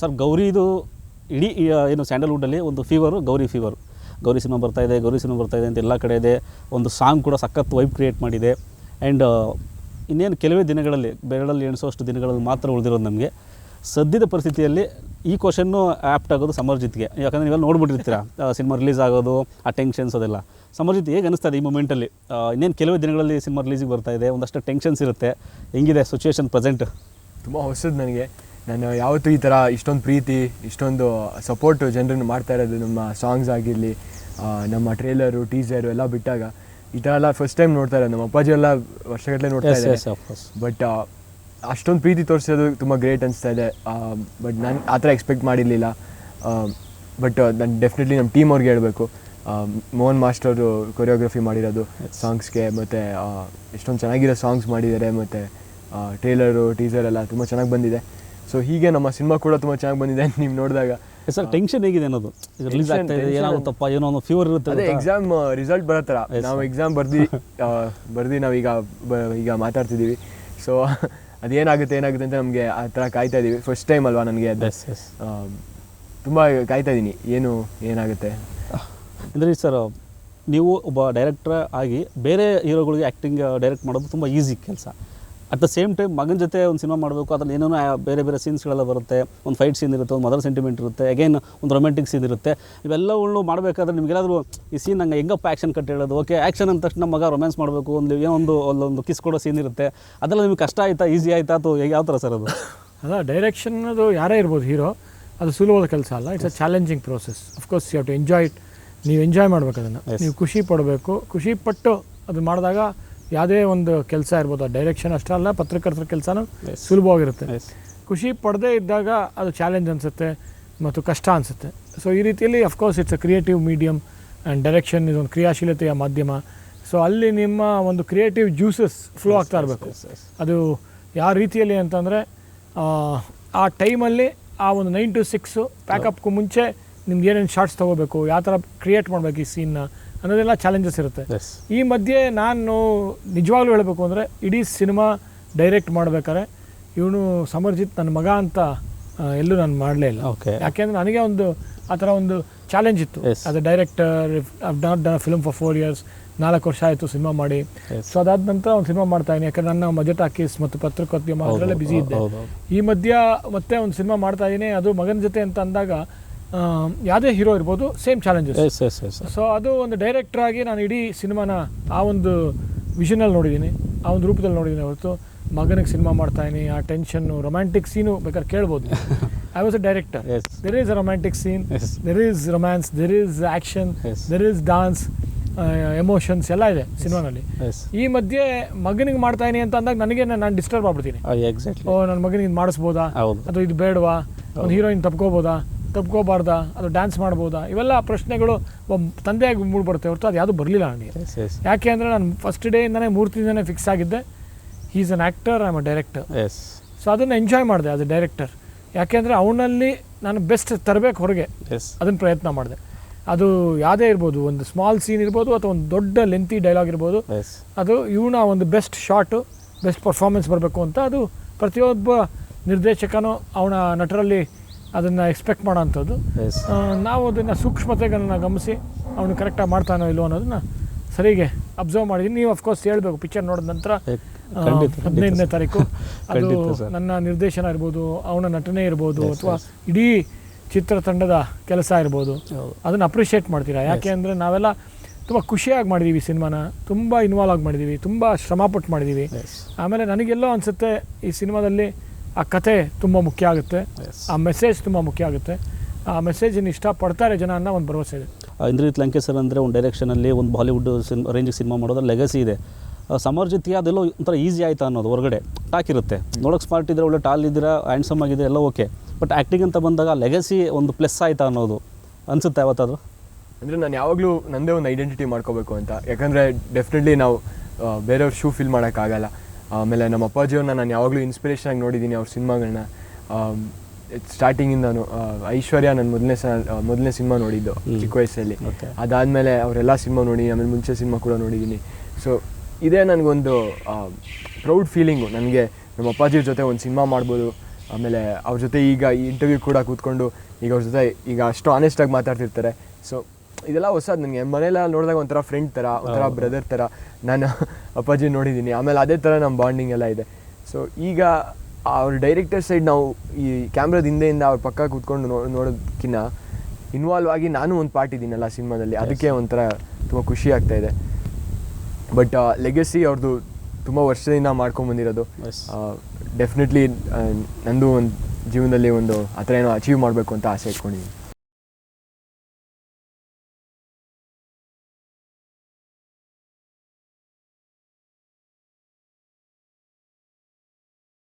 Sir, ಗೌರಿದು ಇಡೀ ಏನು ಸ್ಯಾಂಡಲ್ವುಡ್ಡಲ್ಲಿ ಒಂದು fever Gowri fever Gowri cinema ಬರ್ತಾ ಇದೆ, ಗೌರಿ ಸಿನಿಮಾ ಬರ್ತಾ ಇದೆ ಅಂತ ಎಲ್ಲ ಕಡೆ ಇದೆ. ಒಂದು ಸಾಂಗ್ ಕೂಡ ಸಖತ್ ವೈಬ್ ಕ್ರಿಯೇಟ್ ಮಾಡಿದೆ. ಆ್ಯಂಡ್ ಇನ್ನೇನು ಕೆಲವೇ ದಿನಗಳಲ್ಲಿ, ಬೆರಳಲ್ಲಿ ಎಣಿಸೋಷ್ಟು ದಿನಗಳಲ್ಲಿ ಮಾತ್ರ ಉಳಿದಿರೋದು ನಮಗೆ. ಸದ್ಯದ ಪರಿಸ್ಥಿತಿಯಲ್ಲಿ ಈ ಕ್ವಶನ್ನು ಆ್ಯಪ್ಟ್ ಆಗೋದು ಸಮರ್ಜಿತ್ಗೆ. ಯಾಕಂದರೆ ನೀವೆಲ್ಲ ನೋಡ್ಬಿಟ್ಟಿರ್ತೀರ? ಸಿನಿಮಾ ರಿಲೀಸ್ ಆಗೋದು ಆ ಟೆನ್ಷನ್ಸ್ ಅದೆಲ್ಲ. ಸಮರ್ಜಿತ್, ಹೇಗೆ ಇದೆ ಈ ಮೂಮೆಂಟಲ್ಲಿ ಇನ್ನೇನು ಕೆಲವೇ ದಿನಗಳಲ್ಲಿ ಸಿನಿಮಾ ರಿಲೀಸಿಗೆ ಬರ್ತಾ ಇದೆ, ಒಂದಷ್ಟು ಟೆನ್ಷನ್ಸ್ ಇರುತ್ತೆ. ಹೆಂಗಿದೆ ಸಿಚುವೇಶನ್ ಪ್ರೆಸೆಂಟ್ ತುಂಬ ಹೊಸದು ನನಗೆ. ನಾನು ಯಾವತ್ತೂ ಈ ಥರ ಇಷ್ಟೊಂದು ಪ್ರೀತಿ ಇಷ್ಟೊಂದು ಸಪೋರ್ಟು ಜನರನ್ನು ಮಾಡ್ತಾ ಇರೋದು ನಮ್ಮ ಸಾಂಗ್ಸ್ ಆಗಿರಲಿ ನಮ್ಮ ಟ್ರೇಲರು ಟೀಸರು ಎಲ್ಲ ಬಿಟ್ಟಾಗ ಈ ಥರ ಎಲ್ಲ ಫಸ್ಟ್ ಟೈಮ್ ನೋಡ್ತಾ ಇರೋದು. ನಮ್ಮ ಅಪ್ಪಾಜಿ ಎಲ್ಲ ವರ್ಷಗಟ್ಟಲೆ ನೋಡ್ತಾ ಇದ್ದಾರೆ. ಬಟ್ ಅಷ್ಟೊಂದು ಪ್ರೀತಿ ತೋರಿಸೋದು ತುಂಬ ಗ್ರೇಟ್ ಅನಿಸ್ತಾ ಇದೆ. ಬಟ್ ನಾನು ಆ ಥರ ಎಕ್ಸ್ಪೆಕ್ಟ್ ಮಾಡಿರಲಿಲ್ಲ. ಬಟ್ ನಾನು ಡೆಫಿನೆಟ್ಲಿ ನಮ್ಮ ಟೀಮ್ ಅವ್ರಿಗೆ ಹೇಳಬೇಕು. ಮೋಹನ್ ಮಾಸ್ಟರು ಕೊರಿಯೋಗ್ರಫಿ ಮಾಡಿರೋದು ಸಾಂಗ್ಸ್ಗೆ ಮತ್ತು ಎಷ್ಟೊಂದು ಚೆನ್ನಾಗಿರೋ ಸಾಂಗ್ಸ್ ಮಾಡಿದ್ದಾರೆ. ಮತ್ತು ಟ್ರೇಲರು ಟೀಸರ್ ಎಲ್ಲ ತುಂಬ ಚೆನ್ನಾಗಿ ಬಂದಿದೆ. ಸೊ ಹೀಗೆ ನಮ್ಮ ಸಿನಿಮಾ ಕೂಡ ತುಂಬ ಚೆನ್ನಾಗಿ ಬಂದಿದೆ ನೀವು ನೋಡಿದಾಗ. ಸರ್ ಟೆನ್ಷನ್ ಹೇಗಿದೆ ಅನ್ನೋದು? ರಿಲೀಸ್ Tension- ಆಗ್ತಾ ಇದೆ ಏನಾಗುತ್ತಪ್ಪ ಏನೋ ಒಂದು ಫೀವರ್ ಇರುತ್ತೆ ಅದೇ ಎಕ್ಸಾಮ್ ರಿಸಲ್ಟ್ ಬರೋ ಥರ ನಾವು ಎಕ್ಸಾಮ್ ಬರ್ದು ಬರ್ದು ನಾವೀಗ ಈಗ ಮಾತಾಡ್ತಿದ್ದೀವಿ. ಸೊ ಅದೇನಾಗುತ್ತೆ ಏನಾಗುತ್ತೆ ಅಂತ ನಮಗೆ ಆ ಥರ ಕಾಯ್ತಾ ಇದ್ದೀವಿ ಫಸ್ಟ್ ಟೈಮ್ ಅಲ್ವಾ ನನಗೆ ಅದು. ತುಂಬ ಕಾಯ್ತಾ ಇದ್ದೀನಿ ಏನು ಏನಾಗುತ್ತೆ? ಅಂದರೆ ಸರ್ ನೀವು ಒಬ್ಬ ಡೈರೆಕ್ಟರ್ ಆಗಿ ಬೇರೆ ಹೀರೋಗಳಿಗೆ ಆ್ಯಕ್ಟಿಂಗ್ ಡೈರೆಕ್ಟ್ ಮಾಡೋದು ತುಂಬ ಈಸಿ ಕೆಲಸ. ಅಟ್ ದ ಸೇಮ್ ಟೈಮ್ ಮಗನ ಜೊತೆ ಒಂದು ಸಿನಿಮಾ ಮಾಡಬೇಕು ಅದ್ರಲ್ಲಿ ಏನೇನೋ ಬೇರೆ ಬೇರೆ ಸೀನ್ಸ್ಗಳೆಲ್ಲ ಬರುತ್ತೆ. ಒಂದು ಫೈಟ್ ಸೀನ್ ಇರುತ್ತೆ ಒಂದು ಮದರ್ ಸೆಂಟಿಮೆಂಟ್ ಇರುತ್ತೆ ಅಗೇನ್ ಒಂದು ರೊಮ್ಯಾಂಟಿಕ್ ಸೀನ್ ಇರುತ್ತೆ. ಇವೆಲ್ಲವನ್ನು ಮಾಡಬೇಕಾದ್ರೆ ನಿಮಗೆಲ್ಲಾದರೂ ಈ ಸೀನ್ ನಂಗೆ ಹೆಂಗಪ್ಪ ಆ್ಯಕ್ಷನ್ ಕಟ್ ಹೇಳೋದು. ಓಕೆ ಆ್ಯಕ್ಷನ್ ಅಂದ ತಕ್ಷಣ ಮಗ ರೊಮ್ಯಾನ್ಸ್ ಮಾಡಬೇಕು ಒಂದು ಏನೋ ಒಂದು ಒಂದು ಕಿಸ್ ಕೊಡೋ ಸೀನ್ ಇರುತ್ತೆ. ಅದೆಲ್ಲ ನಿಮ್ಗೆ ಕಷ್ಟ ಆಯ್ತಾ ಈಸಿ ಆಯ್ತಾ ಅಥವಾ ಯಾವ ಥರ ಸರ್ ಅದು? ಅಲ್ಲ ಡೈರೆಕ್ಷನ್ ಅದು ಯಾರೇ ಇರ್ಬೋದು ಹೀರೋ ಅದು ಸುಲಭದ ಕೆಲಸ ಅಲ್ಲ. It's a challenging process of course you have to enjoy it ನೀವು ಎಂಜಾಯ್ ಮಾಡಬೇಕು ಅದನ್ನು. ನೀವು ಖುಷಿ ಪಡಬೇಕು. ಖುಷಿ ಪಟ್ಟು ಅದು ಮಾಡಿದಾಗ ಯಾವುದೇ ಒಂದು ಕೆಲಸ ಇರ್ಬೋದು ಡೈರೆಕ್ಷನ್ ಅಷ್ಟೇ ಅಲ್ಲ ಪತ್ರಕರ್ತರ ಕೆಲಸನೂ ಸುಲಭವಾಗಿರುತ್ತೆ. ಖುಷಿ ಪಡದೇ ಇದ್ದಾಗ ಅದು ಚಾಲೆಂಜ್ ಅನಿಸುತ್ತೆ ಮತ್ತು ಕಷ್ಟ ಅನಿಸುತ್ತೆ. ಸೊ ಈ ರೀತಿಯಲ್ಲಿ of course it's a creative medium and direction ಇದೊಂದು ಕ್ರಿಯಾಶೀಲತೆಯ ಮಾಧ್ಯಮ. ಸೊ ಅಲ್ಲಿ ನಿಮ್ಮ ಒಂದು ಕ್ರಿಯೇಟಿವ್ ಜ್ಯೂಸಸ್ ಫ್ಲೋ ಆಗ್ತಾ ಇರಬೇಕು. ಅದು ಯಾವ ರೀತಿಯಲ್ಲಿ ಅಂತಂದರೆ ಆ ಟೈಮಲ್ಲಿ ಆ ಒಂದು ನೈನ್ ಟು ಸಿಕ್ಸು ಪ್ಯಾಕಪ್ಗೂ ಮುಂಚೆ ನಿಮ್ಗೆ ಏನೇನು ಶಾರ್ಟ್ಸ್ ತೊಗೋಬೇಕು ಯಾವ ಥರ ಕ್ರಿಯೇಟ್ ಮಾಡಬೇಕು ಈ ಸೀನ್ನ ಅನ್ನೋದೆಲ್ಲ ಚಾಲೆಂಜಸ್ ಇರುತ್ತೆ. ಈ ಮಧ್ಯೆ ನಾನು ನಿಜವಾಗ್ಲೂ ಹೇಳಬೇಕು ಅಂದರೆ ಇಡೀ ಸಿನಿಮಾ ಡೈರೆಕ್ಟ್ ಮಾಡ್ಬೇಕಾದ್ರೆ ಇವನು ಸಮರ್ಜಿತ್ ನನ್ನ ಮಗ ಅಂತ ಎಲ್ಲೂ ನಾನು ಮಾಡಲೇ ಇಲ್ಲ. ಓಕೆ ಯಾಕೆಂದರೆ ನನಗೆ ಒಂದು ಆ ಥರ ಒಂದು ಚಾಲೆಂಜ್ ಇತ್ತು. As a director not done film for four years ನಾಲ್ಕು ವರ್ಷ ಆಯಿತು ಸಿನಿಮಾ ಮಾಡಿ. ಸೊ ಅದಾದ ನಂತರ ಒಂದು ಸಿನಿಮಾ ಮಾಡ್ತಾ ಇದ್ದೀನಿ. ಯಾಕಂದ್ರೆ ನನ್ನ ಮಜೆಟ್ ಹಾಕಿಸ್ ಮತ್ತು ಪತ್ರಿಕೋದ್ಯಮ ಅದರಲ್ಲೇ ಬ್ಯುಸಿ ಇದ್ದೆ. ಈ ಮಧ್ಯ ಮತ್ತೆ ಒಂದು ಸಿನಿಮಾ ಮಾಡ್ತಾ ಇದ್ದೀನಿ. ಅದು ಮಗನ ಜೊತೆ ಅಂತ ಅಂದಾಗ ಯಾವುದೇ ಹೀರೋ ಇರ್ಬೋದು same challenges yes yes yes so ಅದು ಒಂದು ಡೈರೆಕ್ಟರ್ ಆಗಿ ನಾನು ಇಡೀ ಸಿನಿಮಾನ ಆ ಒಂದು ವಿಷನಲ್ಲಿ ನೋಡಿದ್ದೀನಿ ಆ ಒಂದು ರೂಪದಲ್ಲಿ ನೋಡಿದ್ದೀನಿ ಹೊರತು ಮಗನಿಗೆ ಸಿನಿಮಾ ಮಾಡ್ತಾ ಇದೀನಿ ಆ ಟೆನ್ಷನ್ನು ರೊಮ್ಯಾಂಟಿಕ್ ಸೀನು ಬೇಕಾದ್ರೆ ಕೇಳ್ಬೋದು. I was a director. There is a romantic scene. There is romance there is action. There is dance emotions ಎಲ್ಲ ಇದೆ ಸಿನಿಮಾನಲ್ಲಿ. ಈ ಮಧ್ಯೆ ಮಗನಿಗೆ ಮಾಡ್ತಾ ಇದೀನಿ ಅಂತ ಅಂದಾಗ ನನಗೆ ನಾನು ಡಿಸ್ಟರ್ಬ್ ಆಗ್ಬಿಡ್ತೀನಿ. ಎಕ್ಸಾಕ್ಟ್ಲಿ ಓ ನನ್ನ ಮಗನಿಗೆ ಇದು ಮಾಡಿಸ್ಬೋದಾ? ಅಥವಾ ಇದು ಬೇಡವಾ? ಒಂದು ಹೀರೋಯಿನ್ ತಪ್ಕೋಬೋದಾ? ತಪ್ಕೋಬಾರ್ದಾ ಅದು ಡ್ಯಾನ್ಸ್ ಮಾಡ್ಬೋದಾ? ಇವೆಲ್ಲ ಪ್ರಶ್ನೆಗಳು ಒಬ್ಬ ತಂದೆಯಾಗಿ ಮೂಡ್ಬರುತ್ತೆ ಹೊರತು ಅದು ಯಾವುದು ಬರಲಿಲ್ಲ ನನಗೆ. ಯಾಕೆ ಅಂದರೆ ನಾನು ಫಸ್ಟ್ ಡೇಯಿಂದನೇ ಮೂರು ತಿಂಗಳೇ ಫಿಕ್ಸ್ ಆಗಿದ್ದೆ. Is an actor am a director yes so ಅದನ್ನು ಎಂಜಾಯ್ ಮಾಡಿದೆ ಅದು ಅ ಡೈರೆಕ್ಟರ್ ಯಾಕೆಂದರೆ ಅವನಲ್ಲಿ ನಾನು ಬೆಸ್ಟ್ ತರಬೇಕು ಹೊರಗೆ. ಎಸ್ ಅದನ್ನು ಪ್ರಯತ್ನ ಮಾಡಿದೆ. ಅದು ಯಾವುದೇ ಇರ್ಬೋದು ಒಂದು ಸ್ಮಾಲ್ ಸೀನ್ ಇರ್ಬೋದು ಅಥವಾ ಒಂದು ದೊಡ್ಡ ಲೆಂತಿ ಡೈಲಾಗ್ ಇರ್ಬೋದು. ಅದು ಇವನ ಒಂದು ಬೆಸ್ಟ್ ಶಾರ್ಟು ಬೆಸ್ಟ್ ಪರ್ಫಾರ್ಮೆನ್ಸ್ ಬರಬೇಕು ಅಂತ ಅದು ಪ್ರತಿಯೊಬ್ಬ ನಿರ್ದೇಶಕನೂ ಅವನ ನಟರಲ್ಲಿ ಅದನ್ನು ಎಕ್ಸ್ಪೆಕ್ಟ್ ಮಾಡೋವಂಥದ್ದು ಎಸ್ ನಾವು ಅದನ್ನು ಸೂಕ್ಷ್ಮತೆಗಳನ್ನ ಗಮನಿಸಿ ಅವನು ಕರೆಕ್ಟಾಗಿ ಮಾಡ್ತಾನೋ ಇಲ್ಲೋ ಅನ್ನೋದನ್ನ ಸರಿಗೆ ಅಬ್ಸರ್ವ್ ಮಾಡಿದ್ದೀನಿ ನೀವು ಅಫ್ಕೋರ್ಸ್ ಹೇಳ್ಬೇಕು ಪಿಕ್ಚರ್ ನೋಡಿದ ನಂತರ ಹದಿನೈದನೇ ತಾರೀಕು ಅದು ನನ್ನ ನಿರ್ದೇಶನ ಇರ್ಬೋದು ಅವನ ನಟನೆ ಇರ್ಬೋದು ಅಥವಾ. ಇಡೀ ಚಿತ್ರತಂಡದ ಕೆಲಸ ಇರ್ಬೋದು. ಅದನ್ನು ಅಪ್ರಿಷಿಯೇಟ್ ಮಾಡ್ತೀರಾ? ಯಾಕೆ ಅಂದರೆ ನಾವೆಲ್ಲ ತುಂಬ ಖುಷಿಯಾಗಿ ಮಾಡಿದ್ದೀವಿ ಸಿನಿಮಾನ ತುಂಬ ಇನ್ವಾಲ್ವ್ ಆಗಿ ಮಾಡಿದ್ದೀವಿ ತುಂಬ ಶ್ರಮಪಟ್ಟು ಮಾಡಿದ್ದೀವಿ ಆಮೇಲೆ ನನಗೆಲ್ಲೋ ಅನಿಸುತ್ತೆ ಈ ಸಿನಿಮಾದಲ್ಲಿ ಆ ಕತೆ ತುಂಬ ಮುಖ್ಯ ಆಗುತ್ತೆ. ಆ ಮೆಸೇಜ್ ತುಂಬ ಮುಖ್ಯ ಆಗುತ್ತೆ. ಆ ಮೆಸೇಜನ್ನು ಇಷ್ಟಪಡ್ತಾರೆ ಜನ ಅನ್ನೋ ಒಂದು ಭರವಸೆ ಇದೆ. ಇಂದ್ರಜಿತ್ ಸರ್ ಅಂದರೆ ಒಂದು ಡೈರೆಕ್ಷನಲ್ಲಿ ಒಂದು ಬಾಲಿವುಡ್ ಸಿನ್ ರೇಂಜಿಗೆ ಸಿನಿಮಾ ಮಾಡೋದ್ರ ಲೆಗಸಿ ಇದೆ. ಸಮರ್ ಅದೆಲ್ಲೋ ಒಂಥರ ಈಸಿ ಆಯ್ತಾ ಅನ್ನೋದು ಹೊರಗಡೆ. ಟಾಕ್ ಇರುತ್ತೆ. ನೋಡೋಕೆ ಸ್ಮಾರ್ಟ್ ಇದ್ರೆ ಒಳ್ಳೆ ಟಾಲ್ ಇದ್ದೀರಾ ಹ್ಯಾಂಡ್ಸಮ್ ಆಗಿದೆ ಎಲ್ಲ ಓಕೆ ಬಟ್ ಆ್ಯಕ್ಟಿಂಗ್ ಅಂತ ಬಂದಾಗ ಲೆಗಸಿ ಒಂದು ಪ್ಲಸ್ ಆಯ್ತಾ ಅನ್ನೋದು ಅನಿಸುತ್ತೆ ಯಾವತ್ತಾದರೂ? ಅಂದರೆ ನಾನು ಯಾವಾಗಲೂ ನನ್ನದೇ ಒಂದು ಐಡೆಂಟಿಟಿ ಮಾಡ್ಕೋಬೇಕು ಅಂತ. ಯಾಕಂದರೆ ಡೆಫಿನೆಟ್ಲಿ ನಾವು ಬೇರೆಯವ್ರ ಶೂ ಫಿಲ್ ಮಾಡೋಕ್ಕಾಗಲ್ಲ ಆಮೇಲೆ ನಮ್ಮ ಅಪ್ಪಾಜಿಯವ್ರನ್ನ ನಾನು ಯಾವಾಗಲೂ ಇನ್ಸ್ಪಿರೇಷನ್ ಆಗಿ ನೋಡಿದ್ದೀನಿ ಅವ್ರ ಸಿನಿಮಾಗಳನ್ನ ಸ್ಟಾರ್ಟಿಂಗಿಂದನು ಐಶ್ವರ್ಯ ನನ್ನ ಮೊದಲನೇ ಸ ಮೊದಲನೇ ಸಿನಿಮಾ ನೋಡಿದ್ದು. ಚಿಕ್ಕ ವಯಸ್ಸಲ್ಲಿ. ಅದಾದಮೇಲೆ ಅವರೆಲ್ಲ ಸಿನಿಮಾ ನೋಡಿ ಆಮೇಲೆ ಮುಂಚೆ ಸಿನಿಮಾ ಕೂಡ ನೋಡಿದ್ದೀನಿ. ಸೊ ಇದೇ ನನಗೊಂದು ಪ್ರೌಡ್ ಫೀಲಿಂಗು ನನಗೆ ನಮ್ಮ ಅಪ್ಪಾಜಿ ಜೊತೆ ಒಂದು ಸಿನಿಮಾ ಮಾಡ್ಬೋದು. ಆಮೇಲೆ ಅವ್ರ ಜೊತೆ ಈಗ ಈ ಇಂಟರ್ವ್ಯೂ ಕೂಡ ಕೂತ್ಕೊಂಡು ಈಗ ಅವ್ರ ಜೊತೆ ಈಗ ಅಷ್ಟು ಆನೆಸ್ಟಾಗಿ ಮಾತಾಡ್ತಿರ್ತಾರೆ. ಸೊ ಇದೆಲ್ಲ ಹೊಸದು ನನಗೆ. ಮನೆಯಲ್ಲ ನೋಡಿದಾಗ ಒಂಥರ ಫ್ರೆಂಡ್ ಥರ ಒಂಥರ ಬ್ರದರ್ ಥರ ನಾನು ಅಪ್ಪಾಜಿ ನೋಡಿದ್ದೀನಿ. ಆಮೇಲೆ ಅದೇ ಥರ ನಮ್ಮ ಬಾಂಡಿಂಗ್ ಎಲ್ಲ ಇದೆ. ಸೊ ಈಗ ಅವ್ರ ಡೈರೆಕ್ಟರ್ ಸೈಡ್ ನಾವು ಈ ಕ್ಯಾಮ್ರಾದ ಹಿಂದೆಯಿಂದ ಅವ್ರ ಪಕ್ಕ ಕೂತ್ಕೊಂಡು ನೋ ನೋಡೋದಕ್ಕಿಂತ ಇನ್ವಾಲ್ವ್ ಆಗಿ ನಾನು ಒಂದು ಪಾರ್ಟ್ ಇದ್ದೀನಲ್ಲ ಸಿನಿಮಾದಲ್ಲಿ. ಅದಕ್ಕೆ ಒಂಥರ ತುಂಬ ಖುಷಿ ಆಗ್ತಾ ಇದೆ. ಬಟ್ ಲೆಗಸಿ ಅವ್ರದ್ದು ತುಂಬ ವರ್ಷದಿಂದ ಮಾಡ್ಕೊಂಬಂದಿರೋದು. ಡೆಫಿನೆಟ್ಲಿ ನಂದು ಒಂದು ಜೀವನದಲ್ಲಿ ಒಂದು ಆ ಥರ ಏನೋ ಅಚೀವ್ ಮಾಡಬೇಕು ಅಂತ ಆಸೆ ಇಟ್ಕೊಂಡಿದ್ದೀನಿ.